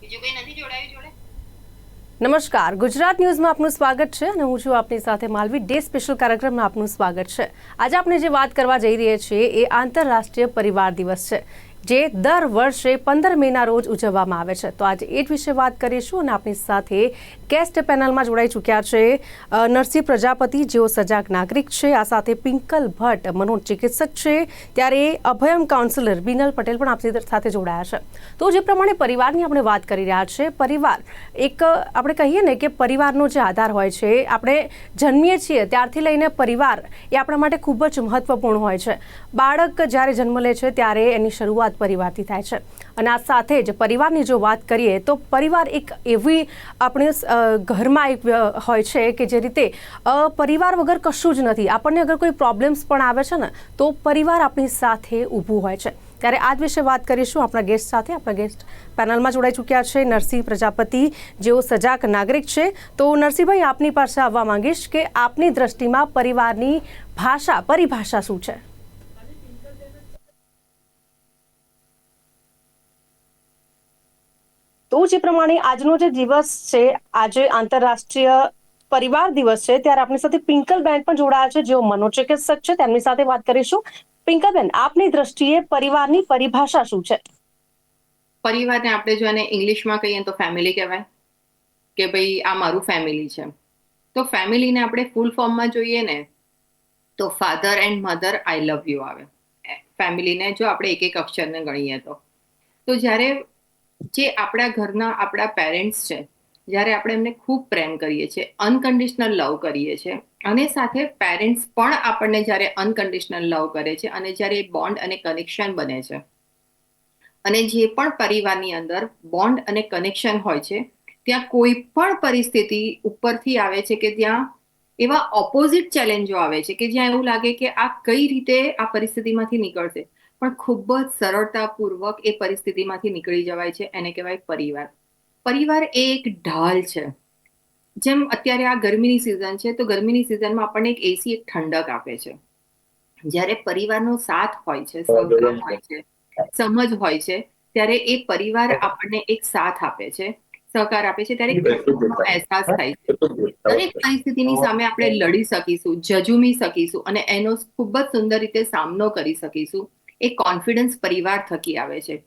બીજું કોઈ નથી જોડાયું જોડે? નમસ્કાર. ગુજરાત ન્યૂઝમાં આપનું સ્વાગત છે અને હું છું આપની સાથે માલવી. ડે સ્પેશિયલ કાર્યક્રમમાં આપનું સ્વાગત છે. આજે આપણે જે વાત કરવા જઈ રહ્યા છીએ એ આંતરરાષ્ટ્રીય પરિવાર દિવસ છે. જે દર વર્ષે પંદર મેના રોજ ઉજવવામાં આવે છે. તો આજે એ જ વિશે વાત કરીશું અને આપણી સાથે ગેસ્ટ પેનલમાં જોડાઈ ચૂક્યા છે નરસિંહ પ્રજાપતિ, જેઓ સજાગ નાગરિક છે. આ સાથે પિંકલ ભટ્ટ, મનોચિકિત્સક છે. ત્યારે અભયમ કાઉન્સિલર બિનલ પટેલ પણ આપણી સાથે જોડાયા છે. તો જે પ્રમાણે પરિવારની આપણે વાત કરી રહ્યા છે, પરિવાર, એક, આપણે કહીએ ને કે પરિવારનો જે આધાર હોય છે, આપણે જન્મીએ છીએ, ત્યારથી લઈને પરિવાર એ આપણા માટે ખૂબ જ મહત્વપૂર્ણ હોય છે. બાળક જ્યારે જન્મ લે છે, ત્યારે એની શરૂઆત પરિવારથી થાય છે. અને આ સાથે જ પરિવારની જો વાત કરીએ તો પરિવાર એક એવી આપણે ઘરમાં એક હોય છે કે જે રીતે પરિવાર વગર કશું જ નથી. આપણને અગર કોઈ પ્રોબ્લેમ્સ પણ આવે છે ને, તો પરિવાર આપણી સાથે ઊભું હોય છે. ત્યારે આજ વિશે વાત કરીશું. આપણા ગેસ્ટ સાથે આપણા ગેસ્ટ પેનલમાં જોડાઈ ચૂક્યા છે નરસિંહ પ્રજાપતિ. જેઓ સજાગ નાગરિક છે. તો નરસિંહભાઈ, આપની પાસે આવવા માંગીશ કે આપની દ્રષ્ટિમાં પરિવારની ભાષા, પરિભાષા શું છે? તો જે પ્રમાણે આજનો જે દિવસ છે, આજે આંતરરાષ્ટ્રીય પરિવાર દિવસ છે, ત્યારે આપણી સાથે પિંકલબેન પણ જોડાયા છે, જેઓ મનોચિકિત્સક છે. તેમની સાથે વાત કરીશું. પિંકલબેન આપની દ્રષ્ટિએ પરિવારની પરિભાષા શું છે? પરિવારને આપણે જો એને ઇંગ્લિશમાં કહીએ તો ફેમિલી કહેવાય કે ભાઈ આ મારું ફેમિલી છે. તો ફેમિલીને આપણે ફૂલ ફોર્મમાં જોઈએ ને, તો father and mother I love you આવે. ફેમિલીને જો આપણે એક એક અક્ષરને ગણીએ તો. તો જ્યારે જે આપણા ઘરના આપણા પેરેન્ટ્સ છે, જ્યારે આપણે એમને ખૂબ પ્રેમ કરીએ છીએ અનકન્ડિશનલ લવ કરીએ છીએ, અને સાથે પેરેન્ટ્સ પણ આપણને જ્યારે અનકન્ડિશનલ લવ કરે છે, અને જ્યારે બોન્ડ અને કનેક્શન બને છે. અને જે પણ પરિવારની અંદર બોન્ડ અને કનેક્શન હોય છે, ત્યાં કોઈ પણ પરિસ્થિતિ ઉપરથી આવે છે કે ત્યાં એવા ઓપોઝિટ ચેલેન્જો આવે છે કે જ્યાં એવું લાગે કે આ કઈ રીતે આ પરિસ્થિતિમાંથી નીકળશે. પણ ખૂબ જ સરળતાપૂર્વક એ પરિસ્થિતિમાંથી નીકળી જવાય છે એને કહેવાય પરિવાર. પરિવાર એ એક ઢાલ છે. જેમ અત્યારે આ ગરમીની સિઝન છે તો ગરમીની સિઝનમાં આપણને એક એસી એક ઠંડક આપે છે. જ્યારે પરિવારનો સાથ હોય છે સહકાર હોય છે સમજ હોય છે ત્યારે એ પરિવાર આપણને એક સાથ આપે છે સહકાર આપે છે ત્યારે અહેસાસ થાય છે. દરેક પરિસ્થિતિની સામે આપણે લડી શકીશું જજુમી શકીશું અને એનો ખૂબ જ સુંદર રીતે સામનો કરી શકીશું. એ કોન્ફિડન્સ પરિવાર થકી આવે છે.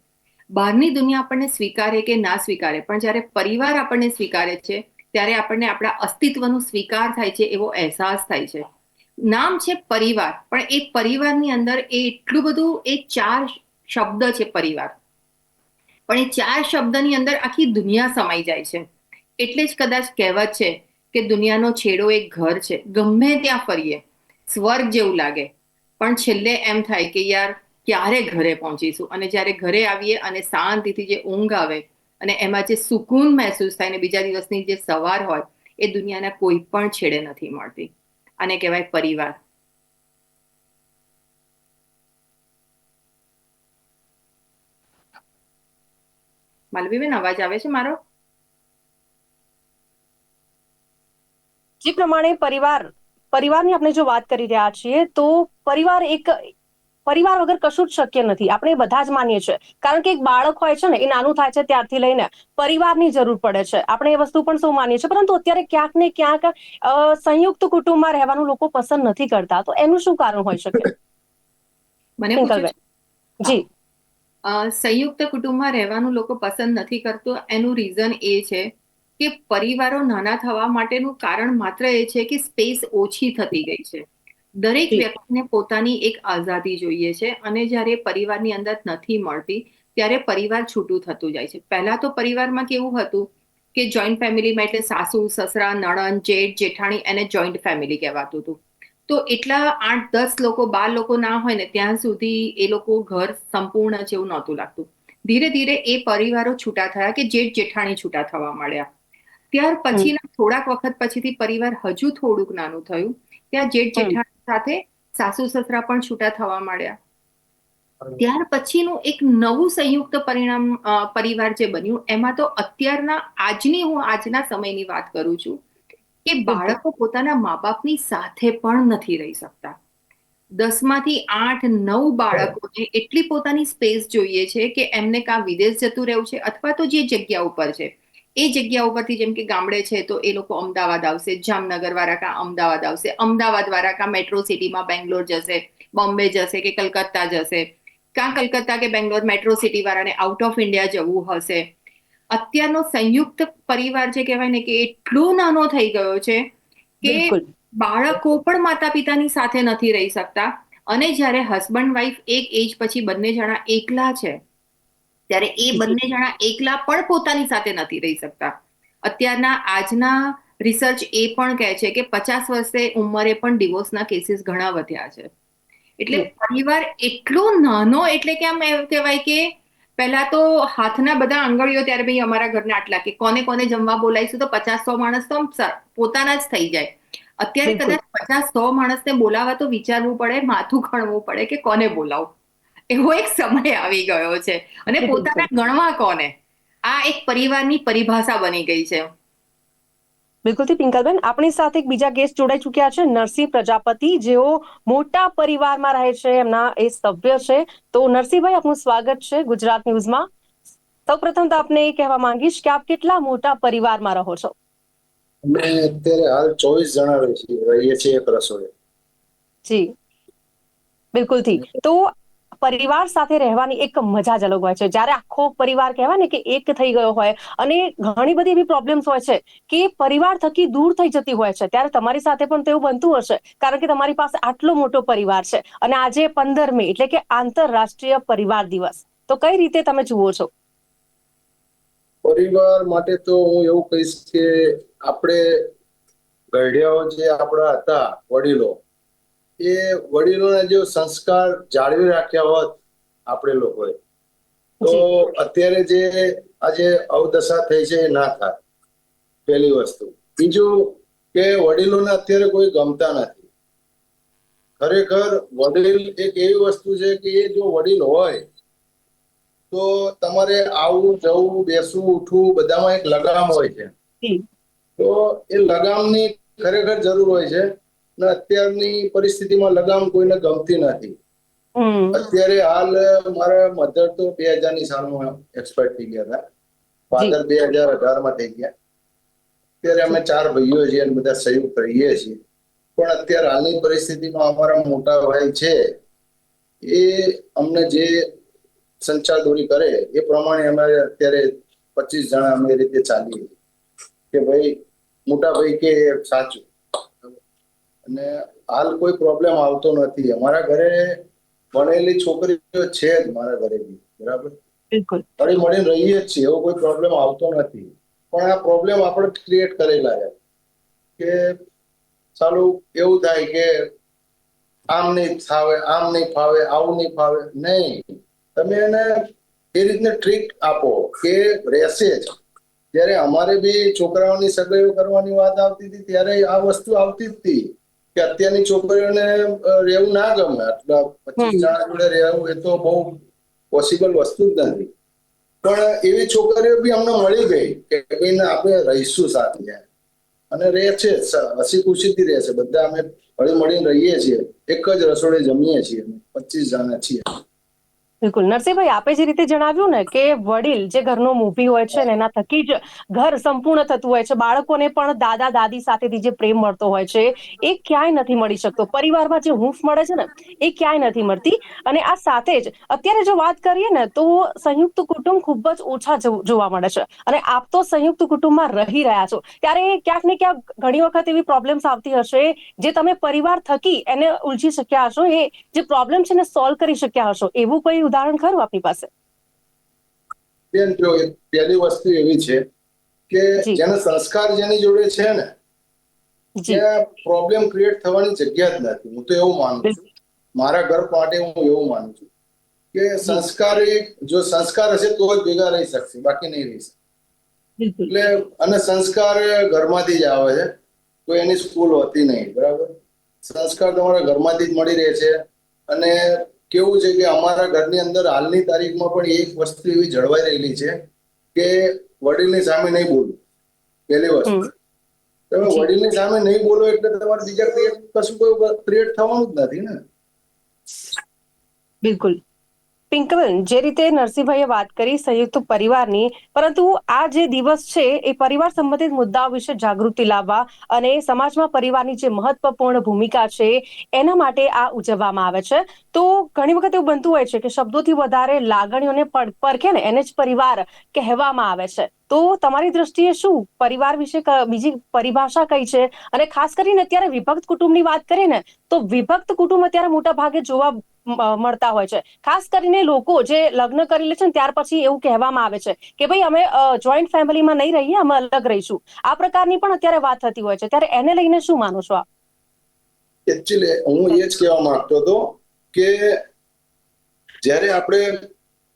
બહારની દુનિયા આપણને સ્વીકારે કે ના સ્વીકારે, પણ જ્યારે પરિવાર આપણને સ્વીકારે છે, ત્યારે આપણને આપણા અસ્તિત્વનો સ્વીકાર થાય છે, એવો અહેસાસ થાય છે. નામ છે પરિવાર, પણ એ પરિવારની અંદર એ એટલું બધું, એ ચાર શબ્દ છે પરિવાર. પણ એ ચાર શબ્દની અંદર આખી દુનિયા સમાઈ જાય છે. એટલે જ કદાચ કહેવત છે કે દુનિયાનો છેડો એક ઘર છે. ગમે ત્યાં ફરીએ, સ્વર્ગ જેવું લાગે. પણ છેલ્લે એમ થાય કે યાર ક્યારે ઘરે પહોંચીશું. અને જ્યારે ઘરે આવીએ અને શાંતિથી જે ઊંઘ આવે અને એમાં જે સુકૂન મહેસૂસ થાય ને બીજા દિવસની જે સવાર હોય, એ દુનિયાના કોઈ પણ છેડે નથી મળતી. આને કહેવાય પરિવાર. માલવીબેન, અવાજ આવે છે મારો? જે પ્રમાણે પરિવાર, પરિવારની આપણે જો વાત કરી રહ્યા છીએ, તો પરિવાર એક પરિવાર વગર કશું જ શક્ય નથી. આપણે બધા જ માનીએ છીએ. કારણ કે એક બાળક હોય છે ને એ નાનું થાય છે ત્યારથી લઈને પરિવારની જરૂર પડે છે. આપણે એ વસ્તુ પણ સૌ માનીએ છીએ? પરંતુ અત્યારે ક્યાંક ને ક્યાંક સંયુક્ત કુટુંબમાં રહેવાનું લોકો પસંદ નથી કરતા. તો એનું શું કારણ હોઈ શકે? મને જી. સંયુક્ત કુટુંબમાં રહેવાનું લોકો પસંદ નથી કરતું. એનું રીઝન એ છે કે પરિવારો નાના થવા માટેનું કારણ માત્ર એ છે કે સ્પેસ ઓછી થતી ગઈ છે. દરેક વ્યક્તિને પોતાની એક આઝાદી જોઈએ છે અને જ્યારે પરિવારની અંદર નથી મળતી ત્યારે પરિવાર છૂટું થતું જાય છે. પહેલા તો પરિવારમાં કેવું હતું કે જોઈન્ટ ફેમિલીમાં એટલે સાસુ સસરા નણંદ જેઠ જેઠાણી એને જોઈન્ટ ફેમિલી કહેવાતું હતું. તો એટલા આઠ દસ લોકો બાર લોકો ના હોય ને ત્યાં સુધી એ લોકો ઘર સંપૂર્ણ છે એવું નહોતું લાગતું. ધીરે ધીરે એ પરિવારો છૂટા થયા કે જેઠ જેઠાણી છૂટા થવા મળ્યા ત્યાર પછીના થોડાક વખત પછીથી પરિવાર હજુ થોડુંક નાનું થયું. ત્યાં જેઠ. જેઠાણી સાથે સાસુ સસરા પણ છૂટા થવા માંડ્યા. ત્યાર પછીનું એક નવું સંયુક્ત પરિણામ પરિવાર જે બન્યું એમાં તો અત્યારના આજની હું આજના સમયની વાત કરું છું કે બાળકો પોતાના મા બાપની સાથે પણ નથી રહી શકતા. દસમાંથી આઠ નવ બાળકોને એટલી પોતાની સ્પેસ જોઈએ છે કે એમને કાં વિદેશ જતું રહેવું છે અથવા તો જે જગ્યા ઉપર છે. એ જગ્યા ઉપરથી જેમ કે ગામડે છે તો એ લોકો અમદાવાદ આવશે જામનગર વાળા કા અમદાવાદ આવશે અમદાવાદ વાળા કા મેટ્રો સિટીમાં બેંગ્લોર જશે બોમ્બે જશે કે કલકત્તા જશે. કાં કલકત્તા કે બેંગ્લોર મેટ્રો સિટી વાળાને આઉટ ઓફ ઇન્ડિયા જવું હશે? અત્યારનો સંયુક્ત પરિવાર જે કહેવાય ને કે એટલો નાનો થઈ ગયો છે કે બાળકો પણ માતા પિતાની સાથે નથી રહી શકતા. અને જ્યારે હસબન્ડ વાઈફ એક એજ પછી બંને જણા એકલા છે ત્યારે એ બંને જણા એકલા પણ પોતાની સાથે નથી રહી શકતા. અત્યારના આજના રિસર્ચ એ પણ કહે છે કે પચાસ વર્ષે ઉંમરે પણ ડિવોર્સના કેસીસ ઘણા વધ્યા છે. એટલે પરિવાર એટલો નાનો એટલે કે આમ એવું કહેવાય કે પહેલા તો હાથના બધા આંગળીઓ ત્યારે ભાઈ અમારા ઘરના આટલા કે કોને કોને જમવા બોલાવીશું તો પચાસ સો માણસ તો પોતાના જ થઈ જાય. અત્યારે કદાચ પચાસ સો માણસને બોલાવવા તો વિચારવું પડે માથું ખણવું પડે કે કોને બોલાવું? એવો એક સમય આવી ગયો છે. અને બિલકુલ. પોતાના ગણવા કોને? આ એક પરિવારની પરિભાષા બની ગઈ છે. બિલકુલથી પિંકલબેન. આપણી સાથે એક બીજા ગેસ્ટ જોડાઈ ચૂક્યા છે નરસિંહ પ્રજાપતિ. જેઓ મોટા પરિવારમાં રહે છે એમના એ સભ્ય છે. તો નરસિંહભાઈ આપનું સ્વાગત છે ગુજરાત ન્યૂઝમાં. સૌપ્રથમ તો આપને એ કહેવા માંગીશ કે આપ કેટલા મોટા પરિવારમાં રહો છો? અમે અત્યારે હાલ ચોવીસ જણા રહીએ છીએ એક રસોડે. જી. બિલકુલથી તો પરિવાર સાથે રહેવાની એક મજા જ અલગ હોય છે. જ્યારે આખો પરિવાર કહેવાય ને કે એક થઈ ગયો હોય અને ઘણી બધી એવી પ્રોબ્લેમ્સ હોય છે કે પરિવાર થકી દૂર થઈ જતી હોય છે. ત્યારે તમારી સાથે પણ તેવું બનતું હશે કારણ કે તમારી પાસે આટલો મોટો પરિવાર છે અને આજે પંદર મે એટલે કે આંતરરાષ્ટ્રીય પરિવાર દિવસ. તો કઈ રીતે તમે જુઓ છો? પરિવાર માટે તો હું એવું કહીશ કે આપણે ગઢિયાઓ જે આપણા હતા વડીલો એ વડીલોના જે સંસ્કાર જાળવી રાખ્યા હોત આપણે લોકોએ. તો અત્યારે જે આજે અવદશા થઈ છે એ ના થાય. પહેલી વસ્તુ. બીજું કે વડીલોને અત્યારે કોઈ ગમતા નથી. ખરેખર વડીલ એક એવી વસ્તુ છે કે એ જો વડીલ હોય તો તમારે આવું જવું બેસવું ઉઠવું બધામાં એક લગામ હોય છે. તો એ લગામની ખરેખર જરૂર હોય છે. અત્યારની પરિસ્થિતિમાં લગામ કોઈને ગમતી નથી. અત્યારે હાલ મારા મધર તો બે હજારની સાલમાં એક્સપાયર થઈ ગયા હતા. ફાધર બે હજાર અઢારમાં થઈ ગયા. અત્યારે અમે ચાર ભાઈઓ છીએ અને બધા સંયુક્ત રહીએ છીએ. પણ અત્યારે હાલની પરિસ્થિતિમાં અમારા મોટા ભાઈ છે એ અમને જે સંચાર દોરી કરે એ પ્રમાણે અમે અત્યારે પચીસ જણા અમે રીતે ચાલીએ કે ભાઈ મોટા ભાઈ કે સાચું? અને હાલ કોઈ પ્રોબ્લેમ આવતો નથી. અમારા ઘરે ભણેલી છોકરીઓ છે જ મારા ઘરે બરાબર? હળી મળીને રહીએ જ છીએ એવો કોઈ પ્રોબ્લેમ આવતો નથી. પણ આ પ્રોબ્લેમ આપણે ક્રિએટ કરેલા છે. કે ચાલું એવું થાય કે આમ નહીં ફાવે આમ નહીં ફાવે આવું નહીં ફાવે. નહીં. તમે એને એ રીતને ટ્રીક આપો કે રહેશે જ. જ્યારે અમારે બી છોકરાઓની સગાઈઓ કરવાની વાત આવતી હતી ત્યારે આ વસ્તુ આવતી જ હતી. કે અત્યારની છોકરીઓને રહેવું ના ગમે. આટલા પચીસ જણા જોડે રહેવું એ તો બહુ પોસિબલ વસ્તુ જ નથી. પણ એવી છોકરીઓ બી અમને મળી ગઈ કે ભાઈ આપણે રહીશું સાથે. અને રહે છે હસી ખુશીથી રહે છે. બધા અમે હળી મળીને રહીએ છીએ. એક જ રસોડે જમીએ છીએ પચીસ જણા છીએ. બિલકુલ. નરસિંહભાઈ, આપે જે રીતે જણાવ્યું ને કે વડીલ જે ઘરનો મૂવી હોય છે એના થકી જ ઘર સંપૂર્ણ થતું હોય છે. બાળકોને પણ દાદા, દાદી સાથેથી જે પ્રેમ મળતો હોય છે, એ ક્યાંય નથી મળી શકતો. પરિવારમાં જે હૂંફ મળે છે ને, એ ક્યાંય નથી મળતી. અને આ સાથે જ અત્યારે જો વાત કરીએ ને, તો સંયુક્ત કુટુંબ ખૂબ જ ઓછા જોવા મળે છે. અને આપ તો સંયુક્ત કુટુંબમાં રહી રહ્યા છો. ત્યારે ક્યાંક ને ક્યાંક ઘણી વખત એવી પ્રોબ્લેમ્સ આવતી હશે, જે તમે પરિવાર થકી એને ઉલઝી શક્યા હશો, એ જે પ્રોબ્લેમ છે એને સોલ્વ કરી શક્યા હશો. એવું કોઈ ઉદાહરણ ખરું આપની પાસે? બેન જો પહેલી વસ્તુ એવી છે કે. જેને સંસ્કાર જેની જોડે છે ને ત્યાં પ્રોબ્લેમ ક્રિએટ થવાની જગ્યા જ નથી. હું તો એવું માનું છું. મારા ઘર માટે હું એવું માનું છું કે સંસ્કાર જો સંસ્કાર હશે તો જ ભેગા રહી શકશે બાકી નહીં રહી શકે એટલે અને સંસ્કાર ઘરમાંથી જ આવે છે કોઈ એની સ્કૂલ હોતી નહીં બરાબર? સંસ્કાર તમારા ઘરમાંથી જ મળી રહે છે અને કેવું છે કે અમારા ઘરની અંદર હાલની તારીખમાં પણ એક વસ્તુ એવી જળવાઈ રહેલી છે કે વડીલની સામે નહીં બોલવું પહેલી વસ્તુ. તમે. વડીલની સામે નહીં બોલો એટલે તમારે બીજા ક્રિએટ કશું કોઈ ક્રિએટ થવાનું જ નથી ને? બિલકુલ. પિંકલબેન જે રીતે નરસિંહભાઈએ વાત કરી સંયુક્ત પરિવારની, પરંતુ આ જે દિવસ છે, એ પરિવાર સંબંધિત મુદ્દાઓ વિશે જાગૃતિ લાવવા અને સમાજમાં પરિવારની જે મહત્વપૂર્ણ ભૂમિકા છે, એના માટે આ ઉજવવામાં આવે છે. તો ઘણી વખત એવું બનતું હોય છે કે શબ્દોથી વધારે લાગણીઓને પર- પરખે ને એને જ પરિવાર કહેવામાં આવે છે. તો તમારી દ્રષ્ટિએ શું? પરિવાર વિશે બીજી પરિભાષા કઈ છે? અને ખાસ કરીને અત્યારે વિભક્ત કુટુંબની વાત કરીએ ને, તો વિભક્ત કુટુંબ અત્યારે મોટા ભાગે જોવા મળતા હોય છે. ખાસ કરીને લોકો જે લગ્ન કરી લે છે ને, ત્યાર પછી એવું કહેવામાં આવે છે કે ભાઈ અમે જોઈન્ટ ફેમિલીમાં નહીં રહીએ, અમે અલગ રહીશું. આ પ્રકારની પણ અત્યારે વાત થતી હોય છે. ત્યારે એને લઈને શું માનો છો આપ? એકચ્યુઅલી હું એ જ કહેવા માંગતો હતો કે જ્યારે આપણે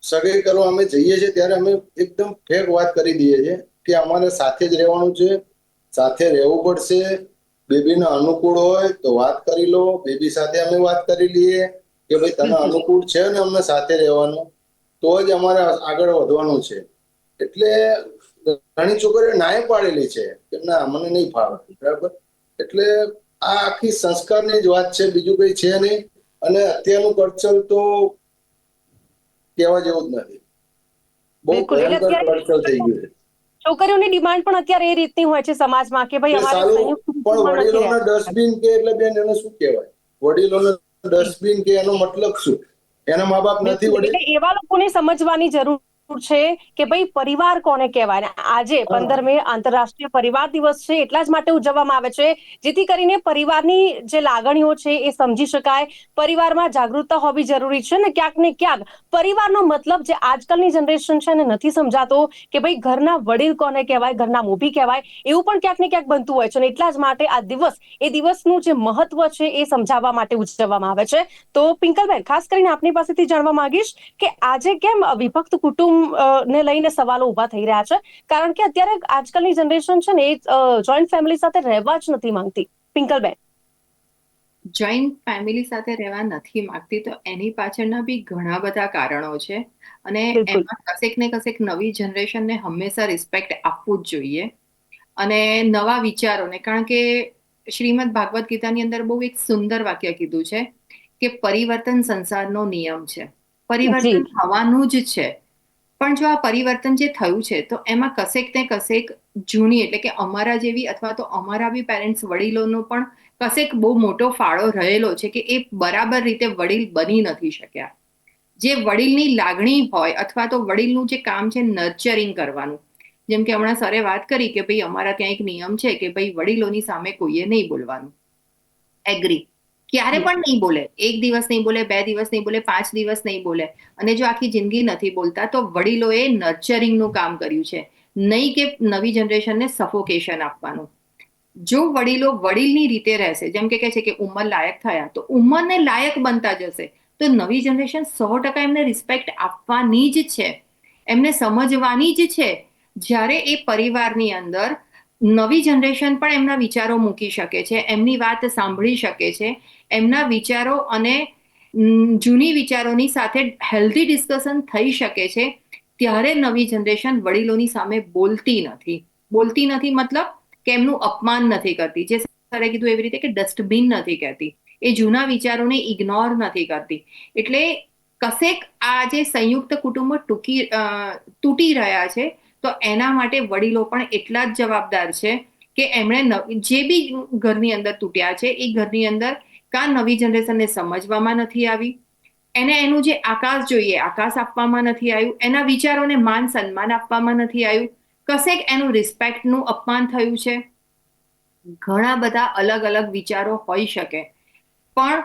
સગાઈ કરવા અમે જઈએ છીએ ત્યારે અમે એકદમ ફેક વાત કરી દઈએ છીએ કે અમારે સાથે જ રહેવાનું છે સાથે રહેવું પડશે બેબીને અનુકૂળ હોય તો વાત કરી લો બેબી સાથે અમે વાત કરી લઈએ કે ભાઈ તને અનુકૂળ છે ને અમને સાથે રહેવાનું? તો જ અમારે આગળ વધવાનું છે. એટલે ઘણી છોકરીઓ નાય પાડેલી છે કે ના મને નહીં ફાવે. બરાબર? એટલે આ આખી સંસ્કારની જ વાત છે બીજું કઈ છે નહીં. અને અત્યારનું કલ્ચર તો કહેવા જેવું જ નથી. બહુ ભયંકર પડતર થઈ ગયું છે. છોકરીઓની ડિમાન્ડ પણ અત્યારે એ રીતની હોય છે સમાજમાં કે ભાઈ અમારે પણ વડીલોને. ડસ્ટબિન કે એટલે બેન એને શું કહેવાય? વડીલોના ડસ્ટબિન કે એનો મતલબ શું? એના મા બાપ નથી વડીલ? એવા લોકોને સમજવાની જરૂર છે કે ભાઈ પરિવાર કોને કહેવાય? આજે. પંદર મે આંતરરાષ્ટ્રીય પરિવાર દિવસ છે એટલા જ માટે ઉજવવામાં આવે છે જેથી કરીને પરિવારની જે લાગણીઓ છે એ સમજી શકાય. પરિવારમાં જાગૃતતા હોવી જરૂરી છે ને ક્યાંક ને ક્યાંક પરિવારનો મતલબ જે આજકાલની જનરેશન છે એને નથી સમજાતો કે ભાઈ ઘરના વડીલ કોને કહેવાય ઘરના મોભી કહેવાય એવું પણ ક્યાંક ને ક્યાંક બનતું હોય છે અને એટલા જ માટે આ દિવસ એ દિવસનું જે મહત્વ છે એ સમજાવવા માટે ઉજવવામાં આવે છે. તો પિંકલબેન ખાસ કરીને આપની પાસેથી જાણવા માંગીશ કે આજે કેમ વિભક્ત કુટુંબ ને લઈને સવાલો ઊભા થઈ રહ્યા છે. કારણ કે અત્યારે આજકાલની જનરેશન છે ને એ જોઈન્ટ ફેમિલી સાથે રહેવા જ નથી માંગતી. પિંકલબેન. જોઈન્ટ ફેમિલી સાથે રહેવા નથી માંગતી તો એની પાછળના બી ઘણા બધા કારણો છે. અને એમાં કશેક ને કશેક નવી જનરેશનને હંમેશા રિસ્પેક્ટ આપવું જ જોઈએ. અને નવા વિચારોને કારણ કે શ્રીમદ ભાગવત ગીતાની અંદર બહુ એક સુંદર વાક્ય કીધું છે કે પરિવર્તન સંસારનો નિયમ છે. પરિવર્તન થવાનું જ છે. પણ જો આ પરિવર્તન જે થયું છે, તો એમાં કસેક ને કસેક જૂની એટલે કે અમારા જેવી અથવા તો અમારા બી પેરેન્ટ્સ વડીલોનો પણ કશેક બહુ મોટો ફાળો રહેલો છે કે એ બરાબર રીતે વડીલ બની નથી શક્યા. જે વડીલની લાગણી હોય અથવા તો વડીલનું જે કામ છે નર્ચરિંગ કરવાનું. જેમ કે હમણાં સરે વાત કરી કે ભાઈ અમારા ત્યાં એક નિયમ છે કે ભાઈ વડીલોની સામે કોઈએ નહીં બોલવાનું. એગ્રી ક્યારે પણ નહીં બોલે. એક દિવસ નહીં બોલે બે દિવસ નહીં બોલે પાંચ દિવસ નહીં બોલે. અને જો આખી જિંદગી નથી બોલતા તો વડીલોએ નર્ચરિંગનું કામ કર્યું છે. નહીં કે નવી જનરેશનને સફોકેશન આપવાનું. જો વડીલો વડીલની રીતે રહેશે જેમ કે કહે છે કે ઉંમર લાયક થયા તો ઉંમરને લાયક બનતા જશે. તો નવી જનરેશન સો ટકા એમને રિસ્પેક્ટ આપવાની જ છે. એમને સમજવાની જ છે. જ્યારે એ પરિવારની અંદર નવી જનરેશન પણ એમના વિચારો મૂકી શકે છે, એમની વાત સાંભળી શકે છે, એમના વિચારો અને જૂની વિચારોની સાથે હેલ્ધી ડિસ્કશન થઈ શકે છે, ત્યારે નવી જનરેશન વડીલોની સામે બોલતી નથી. બોલતી નથી મતલબ કે એમનું અપમાન નથી કરતી. જે સરે કીધું એવી રીતે કે ડસ્ટબિન નથી કહેતી. એ જૂના વિચારોને ઇગ્નોર નથી કરતી. એટલે કશેક આ જે સંયુક્ત કુટુંબો ટૂંકી તૂટી રહ્યા છે તો એના માટે વડીલો પણ એટલા જ જવાબદાર છે કે એમણે જે બી ઘરની અંદર તૂટ્યા છે, એ ઘરની અંદર કા નવી જનરેશનને સમજવામાં નથી આવી. એને એનું જે આકાશ જોઈએ, આકાશ આપવામાં નથી આવ્યું, એના વિચારોને માન સન્માન આપવામાં નથી આવ્યું. કશેક એનું રિસ્પેક્ટનું અપમાન થયું છે. ઘણા બધા અલગ અલગ વિચારો હોઈ શકે. પણ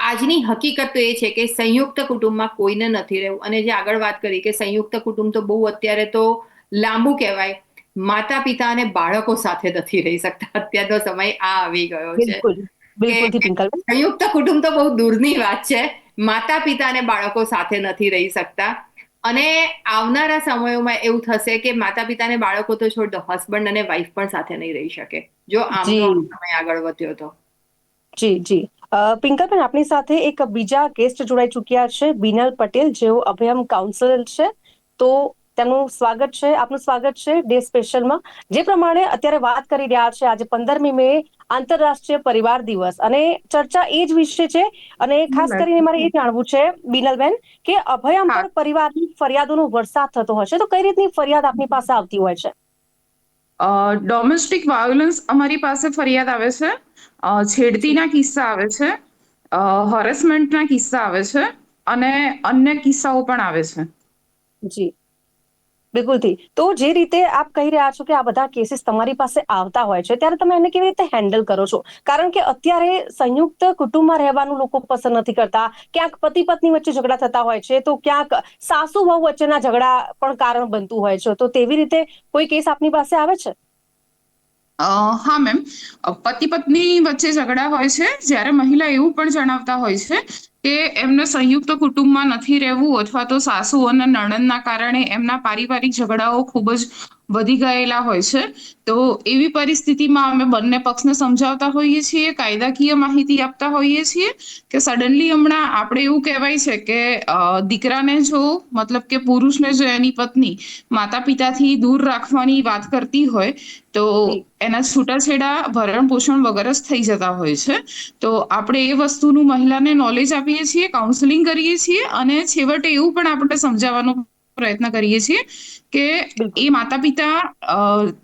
આજની હકીકત તો એ છે કે સંયુક્ત કુટુંબમાં કોઈને નથી રહેવું. અને જે આગળ વાત કરી કે સંયુક્ત કુટુંબ તો બહુ અત્યારે તો લાંબુ કહેવાય. માતા પિતા અને બાળકો સાથે નથી રહી શકતા. અત્યારનો સમય આ આવી ગયો છે. સંયુક્ત કુટુંબ તો બહુ દૂરની વાત છે. માતા પિતા અને બાળકો સાથે નથી રહી શકતા. અને આવનારા સમયોમાં એવું થશે કે માતા પિતા અને બાળકો તો છોડ દો હસબન્ડ અને વાઈફ પણ સાથે નહીં રહી શકે. જો આમ સમય આગળ વધ્યો તો. જી જી. પિંકલબેન આપણી સાથે એક બીજા ગેસ્ટ જોડાઈ ચૂક્યા છે. બિનલ પટેલ જેઓ અભયમ કાઉન્સિલર છે. તો તેમનું સ્વાગત છે આપનું સ્વાગત છે ડે સ્પેશિયલમાં. જે પ્રમાણે અત્યારે વાત કરી રહ્યા છે આજે પંદરમી મે આંતરરાષ્ટ્રીય પરિવાર દિવસ. અને ચર્ચા એ જ વિશે છે અને ખાસ કરીને મારે એ જાણવું છે બિનલબેન કે અભયમ પર પરિવારની ફરિયાદોનો વરસાદ થતો હશે તો કઈ રીતની ફરિયાદ આપની પાસે આવતી હોય છે? ડોમેસ્ટિક વાયોલન્સ અમારી પાસે ફરિયાદ આવે છે. છેડતીના કિસ્સા આવે છે. હરેસમેન્ટના કિસ્સા આવે છે. અને અન્ય કિસ્સાઓ પણ આવે છે. જી. બિલકુલથી. તો જે રીતે આપ કહી રહ્યા છો કે આ બધા કેસીસ તમારી પાસે આવતા હોય છે, ત્યારે તમે એને કેવી રીતે હેન્ડલ કરો છો? કારણ કે અત્યારે સંયુક્ત કુટુંબમાં રહેવાનું લોકો પસંદ નથી કરતા. ક્યાંક પતિ પત્ની વચ્ચે ઝઘડા થતા હોય છે, તો ક્યાંક સાસુ વહુ વચ્ચેના ઝઘડા પણ કારણ બનતું હોય છે. તો તેવી રીતે કોઈ કેસ આપની પાસે આવે છે? હા મેમ પતિ પત્ની વચ્ચે ઝઘડા હોય છે, જ્યારે મહિલા એવું પણ જણાવતા હોય છે કે એમને સંયુક્ત કુટુંબમાં નથી રહેવું અથવા તો સાસુ અને નણંદના કારણે એમના પારિવારિક ઝઘડાઓ ખૂબ જ વધી ગયેલા હોય છે. તો એવી પરિસ્થિતિમાં અમે બંને પક્ષને સમજાવતા હોઈએ છીએ, કાયદાકીય માહિતી આપતા હોઈએ છીએ કે સડનલી હમણાં આપણે એવું કહેવાય છે કે દીકરાને જો, મતલબ કે પુરુષને જો એની પત્ની માતા પિતાથી દૂર રાખવાની વાત કરતી હોય, તો એના છૂટાછેડા ભરણ પોષણ વગર જ થઈ જતા હોય છે. તો આપણે એ વસ્તુનું મહિલાને નોલેજ આપીએ છીએ કાઉન્સેલિંગ કરીએ છીએ અને છેવટે એવું પણ આપણે સમજાવવાનો પ્રયત્ન કરીએ છીએ કે એ માતા પિતા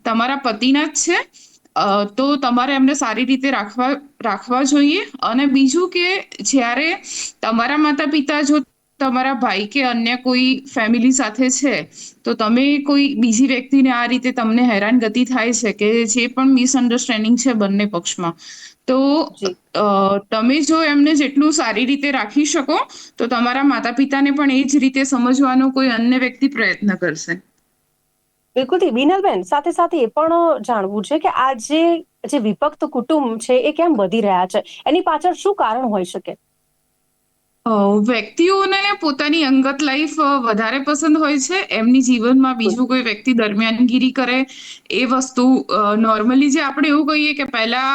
તમારા પતિના જ છે. તો તમારે એમને સારી રીતે રાખવા રાખવા જોઈએ. અને બીજું કે જ્યારે તમારા માતા પિતા જો તમારા ભાઈ કે અન્ય કોઈ ફેમિલી સાથે છે તો તમે કોઈ બીજી વ્યક્તિને આ રીતે તમને હેરાનગતિ થાય છે કે જે પણ મિસઅન્ડરસ્ટેન્ડિંગ છે બંને પક્ષમાં. તો તમે જો એમને જેટલું સારી રીતે રાખી શકો તો તમારા માતા પિતાને પણ એ જ રીતે સમજવાનો કોઈ અન્ય વ્યક્તિ પ્રયત્ન કરશે. બિલકુલથી વિનલબેન સાથે સાથે એ પણ જાણવું છે કે આ જે જે વિભક્ત કુટુંબ છે એ કેમ વધી રહ્યા છે? એની પાછળ શું કારણ હોઈ શકે? વ્યક્તિઓને પોતાની અંગત લાઈફ વધારે પસંદ હોય છે. એમની જીવનમાં બીજું કોઈ વ્યક્તિ દરમિયાનગીરી કરે એ વસ્તુ નોર્મલી જે આપણે એવું કહીએ કે પહેલા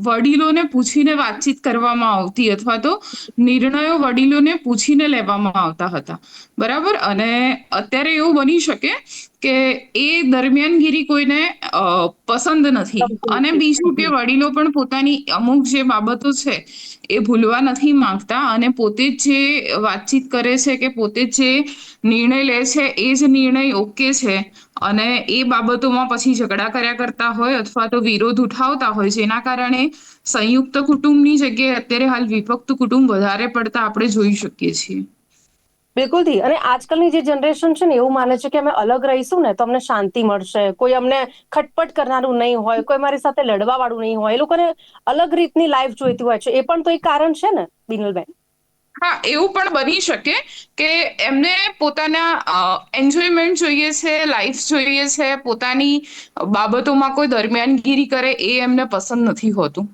વડીલોને પૂછીને વાતચીત કરવામાં આવતી અથવા તો નિર્ણયો વડીલોને પૂછીને લેવામાં આવતા હતા. બરાબર? અને અત્યારે એવું બની શકે કે એ દરમિયાનગીરી કોઈને પસંદ નથી. અને બીજું કે વડીલો પણ પોતાની અમુક જે બાબતો છે એ ભૂલવા નથી માંગતા અને પોતે જે વાતચીત કરે છે કે પોતે જે નિર્ણય લે છે એ જ નિર્ણય ઓકે છે. અને એ બાબતોમાં પછી ઝઘડા કર્યા કરતા હોય અથવા તો વિરોધ ઉઠાવતા હોય જેના કારણે સંયુક્ત કુટુંબની જગ્યાએ અત્યારે હાલ વિભક્ત કુટુંબ વધારે પડતા આપણે જોઈ શકીએ છીએ. બિલકુલથી અને આજકાલની જે જનરેશન છે ને એવું માને છે કે અમે અલગ રહીશું ને તો અમને શાંતિ મળશે. કોઈ અમને ખટપટ કરનારું નહીં હોય કોઈ મારી સાથે લડવા વાળું નહીં હોય. એ લોકોને અલગ રીતની લાઈફ જોઈતી હોય છે. એ પણ તો એક કારણ છે ને બિનલબેન? હા એવું પણ બની શકે કે એમને પોતાના એન્જોયમેન્ટ જોઈએ છે લાઈફ જોઈએ છે પોતાની બાબતોમાં કોઈ દરમિયાનગીરી કરે એ એમને પસંદ નથી હોતું.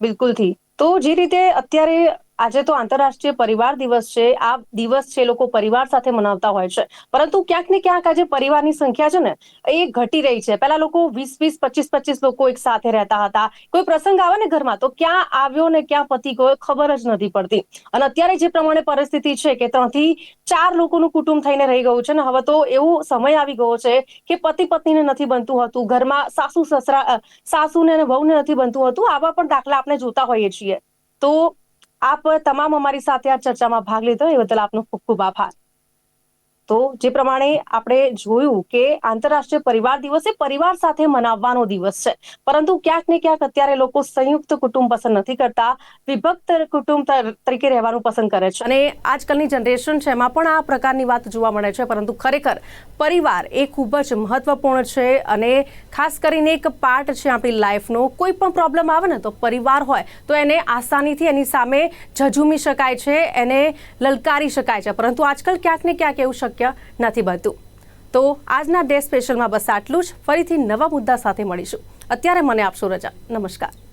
બિલકુલથી તો જે રીતે અત્યારે આજે તો આંતરરાષ્ટ્રીય પરિવાર દિવસ છે. આ દિવસ છે લોકો પરિવાર સાથે મનાવતા હોય છે. પરંતુ ક્યાંક ને ક્યાંક આજે પરિવારની સંખ્યા છે ને, એ ઘટી રહી છે. પેલા લોકો વીસ વીસ, પચીસ પચીસ લોકો એક સાથે રહેતા હતા. કોઈ પ્રસંગ આવે ને ઘરમાં, તો ક્યાં આવ્યો ને ક્યાં પતિ ગયો ખબર જ નથી પડતી. અને અત્યારે જે પ્રમાણે પરિસ્થિતિ છે કે ત્રણથી ચાર લોકોનું કુટુંબ થઈને રહી ગયું છે ને, હવે તો એવો સમય આવી ગયો છે કે પતિ પત્નીને નથી બનતું હતું. ઘરમાં સાસુ, સસરા સાસુને અને વહુને નથી બનતું હતું. આવા પણ દાખલા આપણે જોતા હોઈએ છીએ. તો આપ તમામ અમારી સાથે આ ચર્ચામાં ભાગ લીધો, એ બદલ આપનો ખૂબ ખૂબ આભાર. તો જે પ્રમાણે આપણે જોયું કે આંતરરાષ્ટ્રીય પરિવાર દિવસ એ પરિવાર સાથે મનાવવાનો દિવસ છે. પરંતુ ક્યાંક ને ક્યાંક અત્યારે લોકો સંયુક્ત કુટુંબ પસંદ નથી કરતા, વિભક્ત કુટુંબ તરીકે રહેવાનું પસંદ કરે છે. અને આજકાલની જનરેશન છે, એમાં પણ આ પ્રકારની વાત જોવા મળે છે, પરંતુ ખરેખર પરિવાર એ ખૂબ જ મહત્વપૂર્ણ છે અને ખાસ કરીને એક પાર્ટ છે આપણી લાઈફનો. કોઈ પણ પ્રોબ્લેમ આવે ને તો પરિવાર હોય, તો એને આસાનીથી એની સામે ઝઝૂમી શકાય છે, એને લલકારી શકાય છે. પરંતુ આજકાલ ક્યાંક ને ક્યાંક એવું શક્ય નથી બનતું. તો આજના ડે સ્પેશિયલમાં બસ આટલું જ. ફરીથી નવા મુદ્દા સાથે મળીશું. અત્યારે મને આપશો રજા. નમસ્કાર.